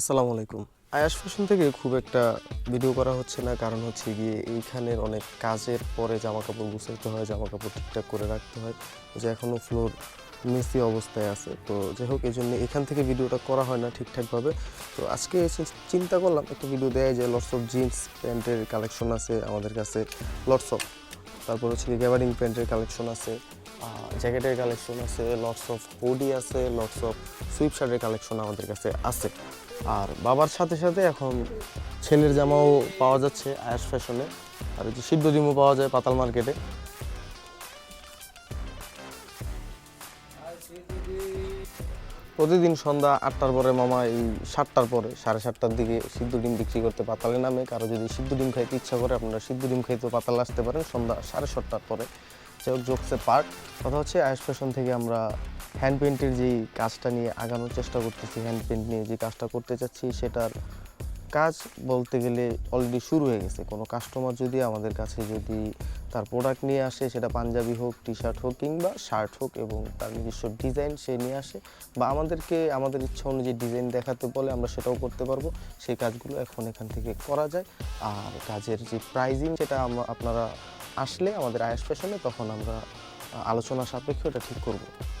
আসসালামু আলাইকুম। আয়াস ফ্যাশন থেকে খুব একটা ভিডিও করা হচ্ছে না, কারণ হচ্ছে গিয়ে এইখানের অনেক কাজের পরে জামা কাপড় গুছাইতে হয় জামা কাপড় ঠিকঠাক করে রাখতে হয়, যে এখনও ফ্লোর মেসি অবস্থায় আছে। তো যাই হোক এই জন্য এখান থেকে ভিডিওটা করা হয় না ঠিকঠাকভাবে। তো আজকে এসে চিন্তা করলাম, একটা ভিডিও দেয় যে লটস অফ জিন্স প্যান্টের কালেকশন আছে আমাদের কাছে লটস অফ তারপর হচ্ছে গ্যাবারিং প্যান্টের কালেকশন আছে। জ্যাকেটের কালেকশন আছে লটস অফ হুডি আছে লটস অফ সুইপ শার্টের কালেকশন আমাদের কাছে আছে। আর বাবার সাথে সাথে এখন ছেলের জামাও পাওয়া যাচ্ছে আয়াস ফ্যাশনে আর যে সিদ্ধ ডিমও পাওয়া যায় পাতাল মার্কেটে প্রতিদিন সন্ধ্যা আটটার পরে মামা এই সাতটার পরে, সাড়ে সাতটার দিকে সিদ্ধ ডিম বিক্রি করতে পাতালে নামে। কারও যদি সিদ্ধ ডিম খাইতে ইচ্ছা করে আপনারা সিদ্ধ ডিম খাইতে পাতালে আসতে পারেন সন্ধ্যা সাড়ে সাতটার পরে। হোক জোকসে পার্ট কথা হচ্ছে আয়ুষ ফ্যাশন থেকে আমরা হ্যান্ড পেন্টের যেই কাজটা নিয়ে আগানোর চেষ্টা করতেছি হ্যান্ড পেন্ট নিয়ে যে কাজটা করতে চাচ্ছি সেটার কাজ বলতে গেলে অলরেডি শুরু হয়ে গেছে। কোনো কাস্টমার যদি আমাদের কাছে যদি তার প্রোডাক্ট নিয়ে আসে, সেটা পাঞ্জাবি হোক টি শার্ট হোক কিংবা শার্ট হোক এবং তার নিজস্ব ডিজাইন সে নিয়ে আসে বা আমাদেরকে, আমাদের ইচ্ছা অনুযায়ী ডিজাইন দেখাতে বলে আমরা সেটাও করতে পারব। সেই কাজগুলো এখন এখান থেকে করা যায়। আর কাজের যে প্রাইজিং সেটা আমরা আপনারা আসলে আমাদের আয়াস ফ্যাশনে তখন আমরা আলোচনা সাপেক্ষে ওটা ঠিক করব।